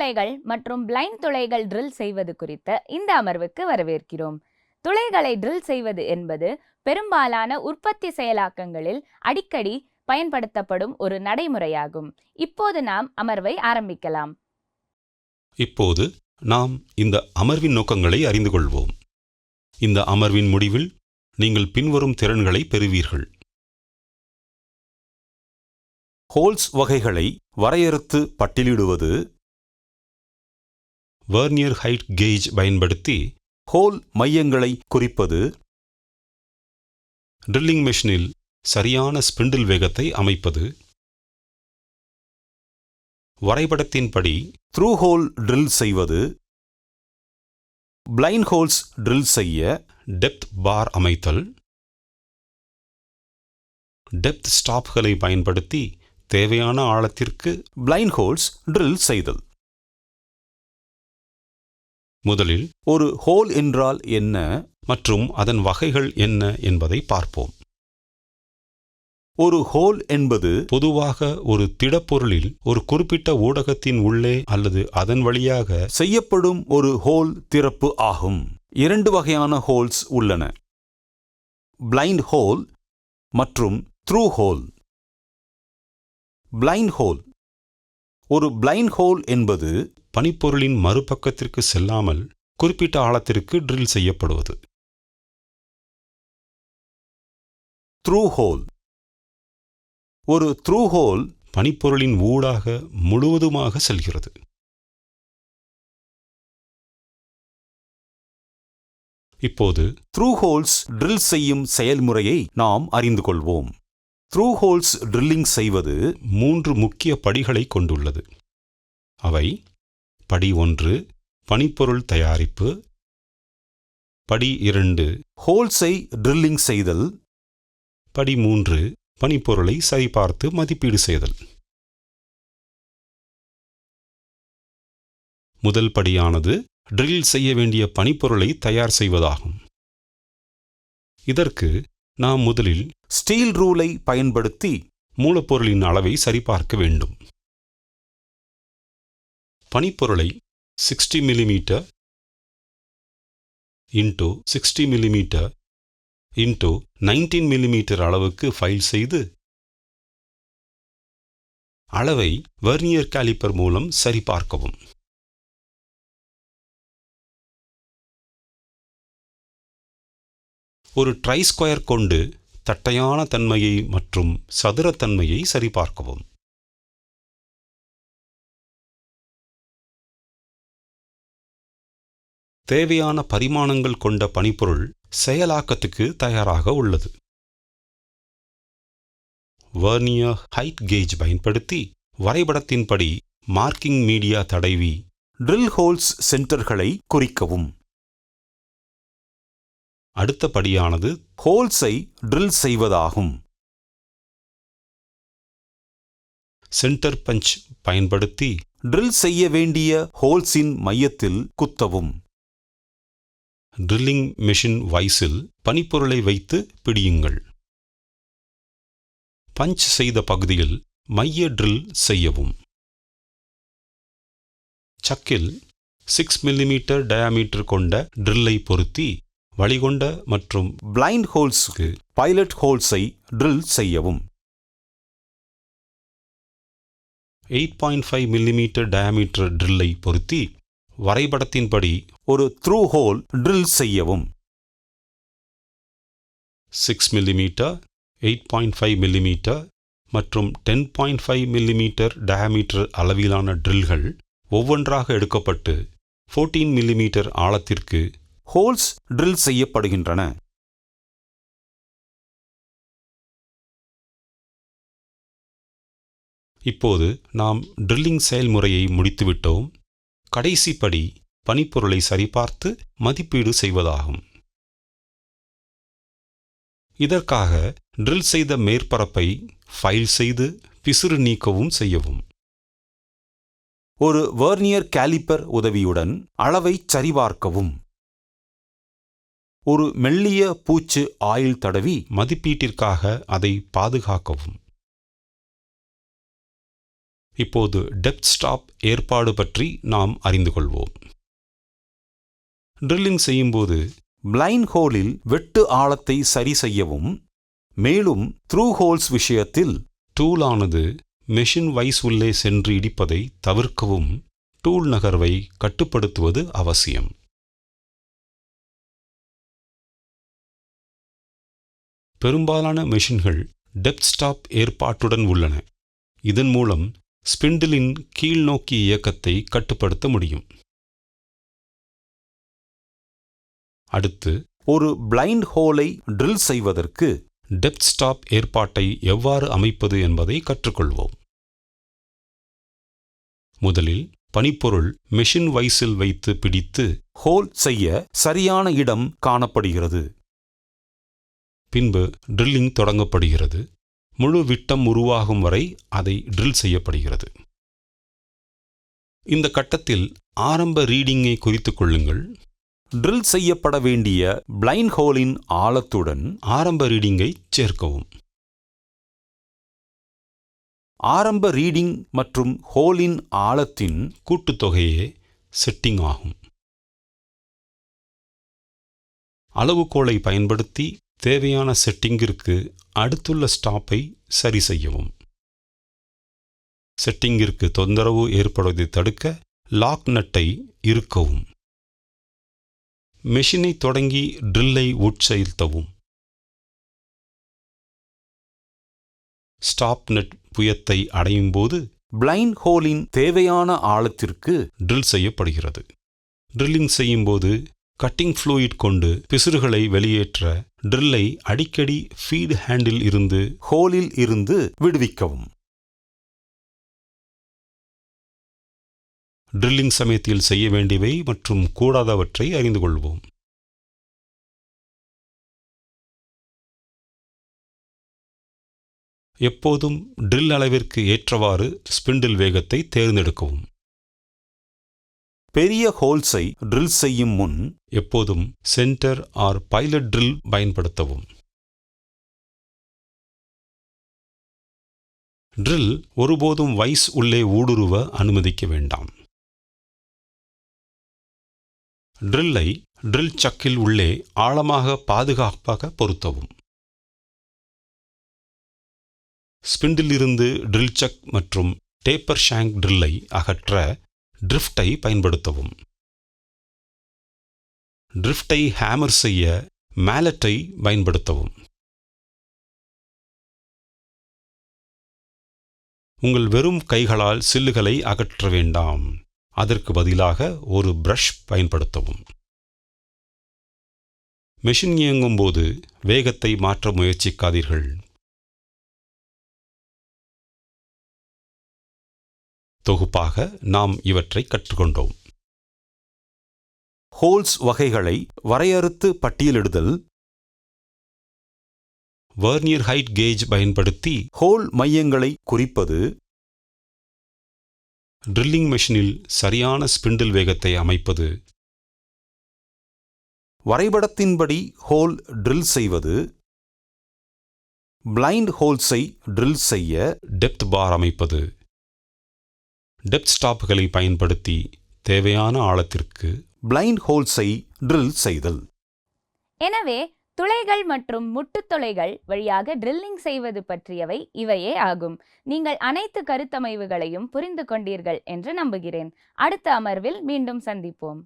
துளைகள் மற்றும் பிளைண்ட் துளைகள் ட்ரில் செய்வது குறித்த இந்த அமர்வுக்கு வரவேற்கிறோம். துளைகளை ட்ரில் செய்வது என்பது பெரும்பாலான உற்பத்தி செயலாக்கங்களில் அடிக்கடி பயன்படுத்தப்படும் ஒரு நடைமுறையாகும். இப்போது நாம் அமர்வை ஆரம்பிக்கலாம். இப்போது நாம் இந்த அமர்வின் நோக்கங்களை அறிந்து கொள்வோம். இந்த அமர்வின் முடிவில் நீங்கள் பின்வரும் திறன்களை பெறுவீர்கள். ஹோல்ஸ் வகைகளை வரையறுத்து பட்டியலிடுவது வெர்னியர் ஹைட் கேஜ் பயன்படுத்தி ஹோல் மையங்களை குறிப்பது ட்ரில்லிங் மெஷினில் சரியான ஸ்பிண்டில் வேகத்தை அமைப்பது. வரைபடத்தின்படி த்ரூ ஹோல் ட்ரில் செய்வது பிளைண்ட் ஹோல்ஸ் ட்ரில் செய்ய டெப்த் பார் அமைத்தல் டெப்த் ஸ்டாப்களை பயன்படுத்தி தேவையான ஆழத்திற்கு பிளைண்ட் ஹோல்ஸ் ட்ரில் செய்தல். முதலில் ஒரு ஹோல் என்றால் என்ன? மற்றும் அதன் வகைகள் என்ன என்பதை பார்ப்போம். ஒரு ஹோல் என்பது பொதுவாக ஒரு திடப்பொருளில் ஒரு குறிப்பிட்ட ஊடகத்தின் உள்ளே அல்லது அதன் வழியாக செய்யப்படும் ஒரு ஹோல் திறப்பு ஆகும். இரண்டு வகையான ஹோல்ஸ் உள்ளன. பிளைண்ட் ஹோல் மற்றும் த்ரூ ஹோல் பிளைண்ட் ஹோல் ஒரு பிளைண்ட் ஹோல் என்பது பனிப்பொருளின் மறுபக்கத்திற்கு செல்லாமல் குறிப்பிட்ட ஆழத்திற்கு ட்ரில் செய்யப்படுவது. த்ரூ ஹோல் ஒரு த்ரூ ஹோல் பனிப்பொருளின் ஊடாக முழுவதுமாக செல்கிறது. இப்போது த்ரூ ஹோல்ஸ் ட்ரில் செய்யும் செயல்முறையை நாம் அறிந்து கொள்வோம். த்ரூ ஹோல்ஸ் ட்ரில்லிங் செய்வது மூன்று முக்கிய படிகளை கொண்டுள்ளது. அவை படி ஒன்று பனிப்பொருள் தயாரிப்பு. படி இரண்டு ஹோல்ஸை ட்ரில்லிங் செய்தல். படி மூன்று பனிப்பொருளை சரிபார்த்து மதிப்பீடு செய்தல். முதல் படியானது ட்ரில் செய்ய வேண்டிய பனிப்பொருளை தயார் செய்வதாகும். இதற்கு நாம் முதலில் ஸ்டீல் ரூலை பயன்படுத்தி மூலப்பொருளின் அளவை சரிபார்க்க வேண்டும். பனிப்பொருளை sixty millimetre into sixty millimetre into nineteen millimetre அளவுக்கு ஃபைல் செய்து அளவை வெர்னியர் காலிப்பர் மூலம் சரிபார்க்கவும். ஒரு ட்ரை ஸ்கொயர் கொண்டு தட்டையான தன்மையை மற்றும் சதுரத்தன்மையை சரிபார்க்கவும். தேவையான பரிமாணங்கள் கொண்ட பனிப்பொருள் செயலாக்கத்துக்கு தயாராக உள்ளது. வர்னியர் ஹைட் கேஜ் பயன்படுத்தி வரைபடத்தின்படி மார்க்கிங் மீடியா தடைவி ட்ரில் ஹோல்ஸ் சென்டர்களை குறிக்கவும். அடுத்தபடியானது ஹோல்ஸை ட்ரில் செய்வதாகும். சென்டர் பஞ்ச் பயன்படுத்தி ட்ரில் செய்ய வேண்டிய ஹோல்ஸின் மையத்தில் குத்தவும். ட்ரில்லிங் மெஷின் வைஸில் பனிப்பொருளை வைத்து பிடியுங்கள். பஞ்ச் செய்த பகுதியில் மைய ட்ரில் செய்யவும். சக்கில் சிக்ஸ் மில்லிமீட்டர் டயாமீட்டர் கொண்ட ட்ரில்லை பொருத்தி வழிகொண்ட மற்றும் பிளைண்ட் ஹோல்ஸுக்கு பைலட் ஹோல்ஸை ட்ரில் செய்யவும். Eight point five millimetre diameter ட்ரில்லை பொருத்தி வரைபடத்தின்படி ஒரு த்ரூ ஹோல் ட்ரில் செய்யவும். Six millimetre eight point five millimetre மற்றும் ten point five millimetre diameter அளவிலான ட்ரில்கள் ஒவ்வொன்றாக எடுக்கப்பட்டு ஃபோர்டீன் மில்லிமீட்டர் ஆழத்திற்கு ஹோல்ஸ் ட்ரில் செய்யப்படுகின்றன. இப்போது நாம் ட்ரில்லிங் செயல்முறையை முடித்துவிட்டோம். கடைசி படி பனிப்பொருளை சரிபார்த்து மதிப்பீடு செய்வதாகும். இதற்காக ட்ரில் செய்த மேற்பரப்பை ஃபைல் செய்து பிசுறு நீக்கவும் செய்யவும். ஒரு வர்னியர் கேலிப்பர் உதவியுடன் அளவை சரிபார்க்கவும். ஒரு மெல்லிய பூச்சு ஆயில் தடவி மதிப்பீட்டிற்காக அதை பாதுகாக்கவும். இப்போது டெப்த் ஸ்டாப் ஏற்பாடு பற்றி நாம் அறிந்து கொள்வோம். ட்ரில்லிங் செய்யும்போது பிளைன் ஹோலில் வெட்டு ஆழத்தை சரி செய்யவும் மேலும் த்ரூ ஹோல்ஸ் விஷயத்தில் டூலானது மெஷின் வைஸ் உள்ளே சென்று இடிப்பதை தவிர்க்கவும் டூல் நகர்வை கட்டுப்படுத்துவது அவசியம். பெரும்பாலான மெஷின்கள் டெப்த் ஸ்டாப் ஏற்பாட்டுடன் உள்ளன. இதன் மூலம் ஸ்பிண்டிலின் கீழ்நோக்கி இயக்கத்தை கட்டுப்படுத்த முடியும். அடுத்து ஒரு பிளைண்ட் ஹோலை ட்ரில் செய்வதற்கு டெப்த் ஸ்டாப் ஏற்பாட்டை எவ்வாறு அமைப்பது என்பதை கற்றுக்கொள்வோம். முதலில் பனிப்பொருள் மெஷின் வைஸில் வைத்து பிடித்து ஹோல் செய்ய சரியான இடம் காணப்படுகிறது. பின்பு ட்ரில்லிங் தொடங்கப்படுகிறது. முழு விட்டம் உருவாகும் வரை அதை ட்ரில் செய்யப்படுகிறது. இந்த கட்டத்தில் ஆரம்ப ரீடிங்கை குறித்து கொள்ளுங்கள். ட்ரில் செய்யப்பட வேண்டிய பிளைண்ட் ஹோலின் ஆழத்துடன் ஆரம்ப ரீடிங்கை சேர்க்கவும். ஆரம்ப ரீடிங் மற்றும் ஹோலின் ஆழத்தின் கூட்டுத்தொகையே செட்டிங் ஆகும். அளவுகோலை பயன்படுத்தி தேவையான செட்டிங்கிற்கு அடுத்துள்ள ஸ்டாப்பை சரி செய்யவும். செட்டிங்கிற்கு தொந்தரவு ஏற்படுவதை தடுக்க லாக் நட்டை இருக்கவும் மெஷினை தொடங்கி ட்ரில்லை உட்செலுத்தவும். ஸ்டாப் நட் புயத்தை அடையும் போது பிளைண்ட் ஹோலின் தேவையான ஆழத்திற்கு ட்ரில் செய்யப்படுகிறது. ட்ரில்லிங் செய்யும்போது கட்டிங் ஃப்ளூயிட் கொண்டு பிசுறுகளை வெளியேற்ற ட்ரில்லை அடிக்கடி ஃபீட் ஹேண்டில் இருந்து ஹோலில் இருந்து விடுவிக்கவும். ட்ரில்லிங் சமயத்தில் செய்ய வேண்டியவை மற்றும் கூடாதவற்றை அறிந்து கொள்வோம். எப்போதும் ட்ரில் அளவிற்கு ஏற்றவாறு ஸ்பிண்டில் வேகத்தை தேர்ந்தெடுக்கவும். பெரிய ஹோல்ஸை ட்ரில் செய்யும் முன் எப்போதும் சென்டர் ஆர் பைலட் ட்ரில் பயன்படுத்தவும். ட்ரில் ஒருபோதும் வைஸ் உள்ளே ஊடுருவ அனுமதிக்க வேண்டாம். ட்ரில்லை ட்ரில் சக்கில் உள்ளே ஆழமாக பாதுகாப்பாக பொருத்தவும். ஸ்பிண்டிலிருந்து ட்ரில் சக் மற்றும் டேப்பர் ஷாங்க் ட்ரில்லை அகற்ற ட்ரிஃப்டை பயன்படுத்தவும். ட்ரிஃப்டை ஹேமர் செய்ய மேலட்டை பயன்படுத்தவும். உங்கள் வெறும் கைகளால் சில்லுகளை அகற்ற வேண்டாம். அதற்கு பதிலாக ஒரு பிரஷ் பயன்படுத்தவும். மெஷின் இயங்கும்போது வேகத்தை மாற்ற முயற்சிக்காதீர்கள். தொகுப்பாக நாம் இவற்றை கற்றுக்கொண்டோம். ஹோல்ஸ் வகைகளை வரையறுத்து பட்டியலிடுதல். வர்னியர் ஹைட் கேஜ் பயன்படுத்தி ஹோல் மையங்களை குறிப்பது. ட்ரில்லிங் மெஷினில் சரியான ஸ்பிண்டில் வேகத்தை அமைப்பது. வரைபடத்தின்படி ஹோல் ட்ரில் செய்வது. பிளைண்ட் ஹோல்ஸை ட்ரில் செய்ய டெப்த் பார் அமைப்பது. டெப்த் ஸ்டாப்புகளை பயன்படுத்தி தேவையான ஆழத்திற்கு பிளைண்ட் ஹோல்ஸை ட்ரில் செய்தல். எனவே துளைகள் மற்றும் முட்டுத்துளைகள் வழியாக ட்ரில்லிங் செய்வது பற்றியவை இவையே ஆகும். நீங்கள் அனைத்து கருத்தமைவுகளையும் புரிந்து கொண்டீர்கள் என்று நம்புகிறேன். அடுத்த அமர்வில் மீண்டும் சந்திப்போம்.